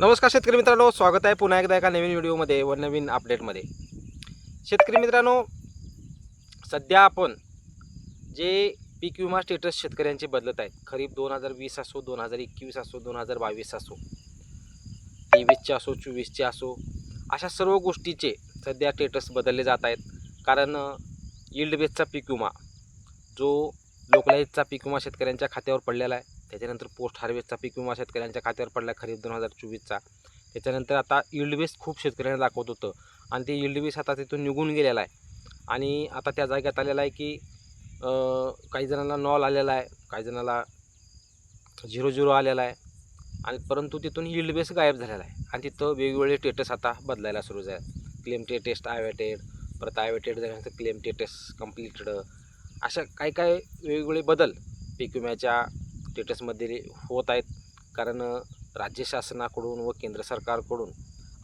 नमस्कार शेतकरी मित्रांनो स्वागत आहे पुन्हा एकदा एका नवीन व्हिडिओमध्ये व नवीन अपडेटमध्ये शेतकरी मित्रांनो सध्या आपण जे पीक विमा स्टेटस शेतकऱ्यांचे बदलत आहेत खरीप दोन हजार वीस असो दोन हजार एकवीस असो दोन हजार बावीस असो तेवीसचे असो चोवीसचे असो अशा सर्व गोष्टीचे सध्या स्टेटस बदलले जात आहेत. कारण यील्ड बेसचा पीक विमा जो लोकलाईजचा पीक विमा शेतकऱ्यांच्या खात्यावर पडलेला आहे त्याच्यानंतर पोस्ट हार्वेस्टचा पीक विमा शेतकऱ्यांच्या खात्यावर पडला आहे खरीप दोन हजार चोवीसचा. त्याच्यानंतर आता यील्ड बेस खूप शेतकऱ्यांना दाखवत होतं. आणि ते यील्ड बेस आता तिथून निघून गेलेला आहे. आणि आता त्या जागेत आलेला आहे की काही जणांना नॉल आलेला आहे काही जणाला झिरो झिरो आलेला आहे. आणि परंतु तिथून यील्ड बेस गायब झालेला आहे. आणि तिथं वेगवेगळे टेटस आता बदलायला सुरू झाले. क्लेम टे टेस्ट आयवेटेड परत आयवेटेड झाल्यानंतर क्लेम टे टेस्ट कम्प्लिटेड अशा काही काही वेगवेगळे बदल पीक विम्याच्या स्टेटसमध्ये होत आहेत. कारण राज्य शासनाकडून व केंद्र सरकारकडून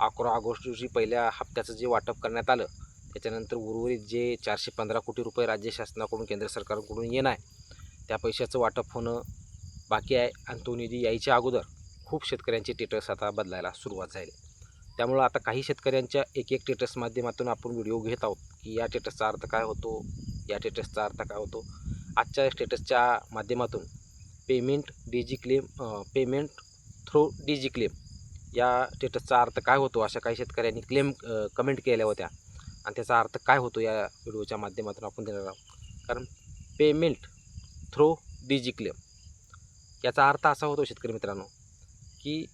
अकरा ऑगस्ट रोजी पहिल्या हप्त्याचं जे वाटप करण्यात आलं त्याच्यानंतर उर्वरित जे चारशे पंधरा कोटी रुपये राज्य शासनाकडून केंद्र सरकारकडून येणं आहे त्या पैशाचं वाटप होणं बाकी आहे. आणि तो निधी यायच्या अगोदर खूप शेतकऱ्यांचे टेटस आता बदलायला सुरुवात झाली. त्यामुळं आता काही शेतकऱ्यांच्या एक एक टेटस माध्यमातून आपण व्हिडिओ घेत आहोत की या टेटसचा अर्थ काय होतो या टेटसचा अर्थ काय होतो. आजच्या स्टेटसच्या माध्यमातून payment DigiClaim payment through DigiClaim. या स्टेटसचा अर्थ काय होतो? अशा काही शेतकऱ्यांनी क्लेम कमेंट केल्या होत्या. आणि त्याचा अर्थ काय होतो? या व्हिडिओच्या माध्यमातून आपण देणार आहोत. कारण पेमेंट थ्रू डिजिक्लेम. याचा अर्थ असा होतो शेतकरी मित्रांनो की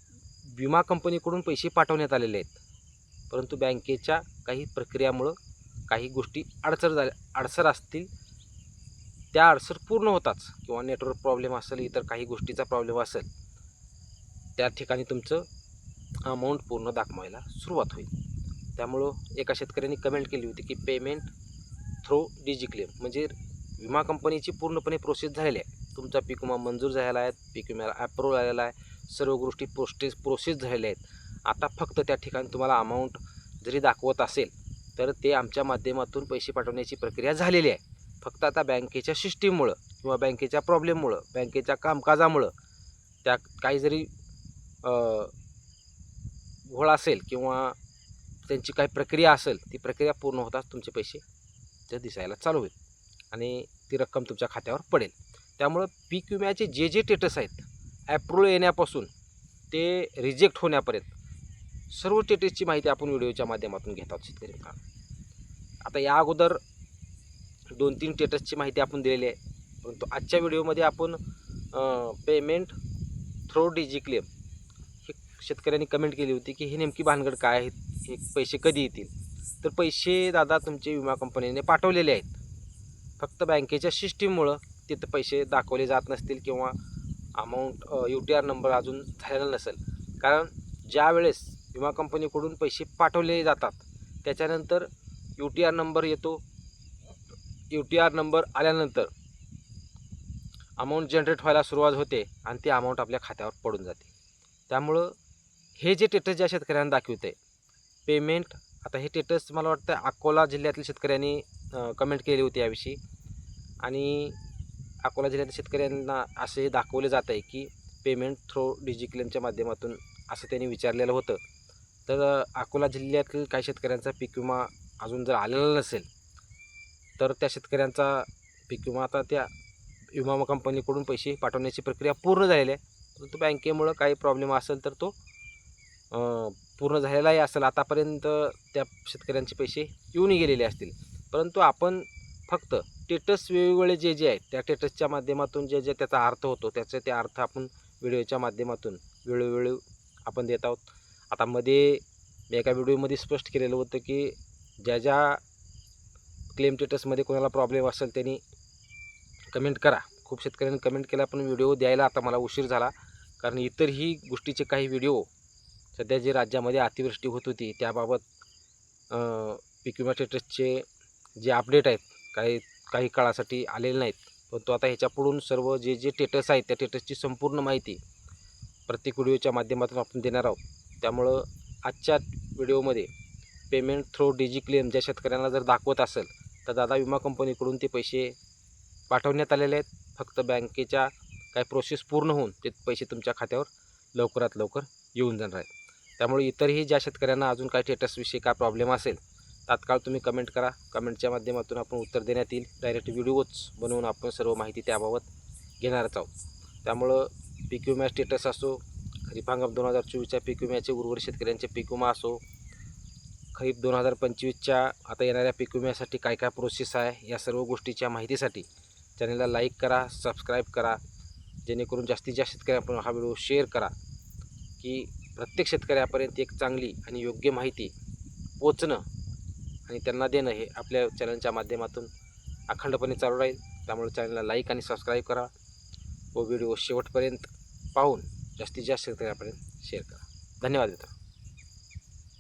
विमा कंपनीकडून पैसे पाठवण्यात आलेले आहेत. परंतु बँकेच्या काही प्रक्रियामुळं काही गोष्टी अडचण झाल्या अडसर असतील त्या अडसर पूर्ण होताच किंवा नेटवर्क प्रॉब्लेम असेल इतर काही गोष्टीचा प्रॉब्लेम असेल त्या ठिकाणी तुमचं अमाऊंट पूर्ण दाखवायला सुरुवात होईल. त्यामुळं एका शेतकऱ्यांनी कमेंट केली होती की पेमेंट थ्रू डिजिक्लेम म्हणजे विमा कंपनीची पूर्णपणे प्रोसेस झालेली आहे. तुमचा पीक विमा मंजूर झालेला आहे पीक विम्याला ॲप्रूव्ह आलेला आहे सर्व गोष्टी प्रोस्टेस प्रोसेस झालेल्या आहेत. आता फक्त त्या ठिकाणी तुम्हाला अमाऊंट जरी दाखवत असेल तर ते आमच्या माध्यमातून पैसे पाठवण्याची प्रक्रिया झालेली आहे. फक्त आता बँकेच्या सिस्टीममुळं किंवा बँकेच्या प्रॉब्लेममुळं बँकेच्या कामकाजामुळं त्या काही जरी घोळ असेल किंवा त्यांची काही प्रक्रिया असेल ती प्रक्रिया पूर्ण होताच तुमचे पैसे ते दिसायला चालू होईल आणि ती रक्कम तुमच्या खात्यावर पडेल. त्यामुळं पीक विम्याचे जे जे स्टेटस आहेत ॲप्रूव्ह येण्यापासून ते रिजेक्ट होण्यापर्यंत सर्व स्टेटसची माहिती आपण व्हिडिओच्या माध्यमातून घेत आहोत शेतकरी मित्रांनो. आता या अगोदर दोन तीन स्टेटसची माहिती आपण दिलेली आहे. परंतु आजच्या व्हिडिओमध्ये आपण पेमेंट थ्रो डीजी क्लेम हे शेतकऱ्यांनी कमेंट केली होती की हे नेमकी भानगड काय आहेत? हे पैसे कधी येतील? तर पैसे दादा तुमचे विमा कंपनीने पाठवलेले आहेत. फक्त बँकेच्या सिस्टीममुळं तिथं पैसे दाखवले जात नसतील किंवा amount U T R number अजून झालेला नसेल. कारण ज्या वेळेस विमा कंपनीकडून पैसे पाठवले जातात त्याच्यानंतर यू टी आर नंबर येतो यू टी आर नंबर आल्यानंतर अमाऊंट जनरेट व्हायला सुरुवात होते आणि ती अमाऊंट आपल्या खात्यावर पडून जाते. त्यामुळं हे जे टेटस ज्या शेतकऱ्यांना दाखवते पेमेंट आता हे टेटस मला वाटतं अकोला जिल्ह्यातील शेतकऱ्यांनी कमेंट केली होती याविषयी. आणि अकोला जिल्ह्यातील शेतकऱ्यांना असे दाखवले जात आहे की पेमेंट थ्रू डिजिक्लेमच्या माध्यमातून असं त्यांनी विचारलेलं होतं. तर अकोला जिल्ह्यातील काही शेतकऱ्यांचा पीक विमा अजून जर आलेला नसेल तर त्या शेतकऱ्यांचा पीक विमा आता त्या विमा कंपनीकडून पैसे पाठवण्याची प्रक्रिया पूर्ण झालेली आहे. परंतु बँकेमुळं काही प्रॉब्लेम असेल तर तो पूर्ण झालेलाही असेल. आतापर्यंत त्या शेतकऱ्यांचे पैसे येऊनही गेलेले असतील. परंतु आपण फक्त टेटस वेगवेगळे जे जे आहेत त्या टेटसच्या माध्यमातून जे जे त्याचा अर्थ होतो त्याचे ते अर्थ आपण व्हिडिओच्या माध्यमातून वेळोवेळी आपण देत आहोत. आता मध्ये एका व्हिडिओमध्ये स्पष्ट केलेलं होतं की ज्या ज्या क्लेम टेटसमध्ये कोणाला प्रॉब्लेम असेल त्यांनी कमेंट करा. खूप शेतकऱ्यांनी कमेंट केला पण व्हिडिओ द्यायला आता मला उशीर झाला. कारण इतरही गोष्टीचे काही व्हिडिओ सध्या जे राज्यामध्ये अतिवृष्टी होत होती त्याबाबत अं, पीक विमा स्टेटसचे जे अपडेट आहेत काही काही काळासाठी आलेले नाहीत. परंतु आता ह्याच्यापुढून सर्व जे जे टेटस आहेत त्या टेटसची संपूर्ण माहिती प्रत्येक व्हिडिओच्या माध्यमातून आपण देणार आहोत. त्यामुळं आजच्या व्हिडिओमध्ये पेमेंट थ्रू डिजी क्लेम ज्या शेतकऱ्यांना जर दाखवत असेल तर दादा विमा कंपनीकडून ते पैसे पाठवण्यात आलेले आहेत. फक्त बँकेच्या काही प्रोसेस पूर्ण होऊन ते पैसे तुमच्या खात्यावर लवकरात लवकर येऊन जाणार आहेत. त्यामुळे इतरही ज्या शेतकऱ्यांना अजून काही स्टेटसविषयी काय प्रॉब्लेम असेल तात्काळ तुम्ही कमेंट करा. कमेंटच्या माध्यमातून आपण उत्तर देण्यात येईल. डायरेक्ट व्हिडिओच बनवून आपण सर्व माहिती त्याबाबत घेणारच आहोत. त्यामुळं पीक विमा स्टेटस असो खरीप हंगाम दोन हजार चोवीसच्या पीक विम्याचे उर्वरित शेतकऱ्यांचे पीक विमा असो खरीप दोन हजार पंचवीसच्या आता येणाऱ्या पीक विम्यासाठी काय काय प्रोसेस आहे या सर्व गोष्टीच्या माहितीसाठी चॅनलला लाईक करा सबस्क्राईब करा. जेणेकरून जास्तीत जास्त शेतकऱ्यांपर्यंत हा व्हिडिओ शेअर करा. की प्रत्येक शेतकऱ्यापर्यंत एक चांगली आणि योग्य माहिती पोचणं आणि त्यांना देणं हे आपल्या चॅनलच्या माध्यमातून अखंडपणे चालू राहील. त्यामुळे चॅनलला लाईक आणि सबस्क्राईब करा व व्हिडिओ शेवटपर्यंत पाहून जास्तीत जास्त शेतकऱ्यापर्यंत शेअर करा. धन्यवाद मित्र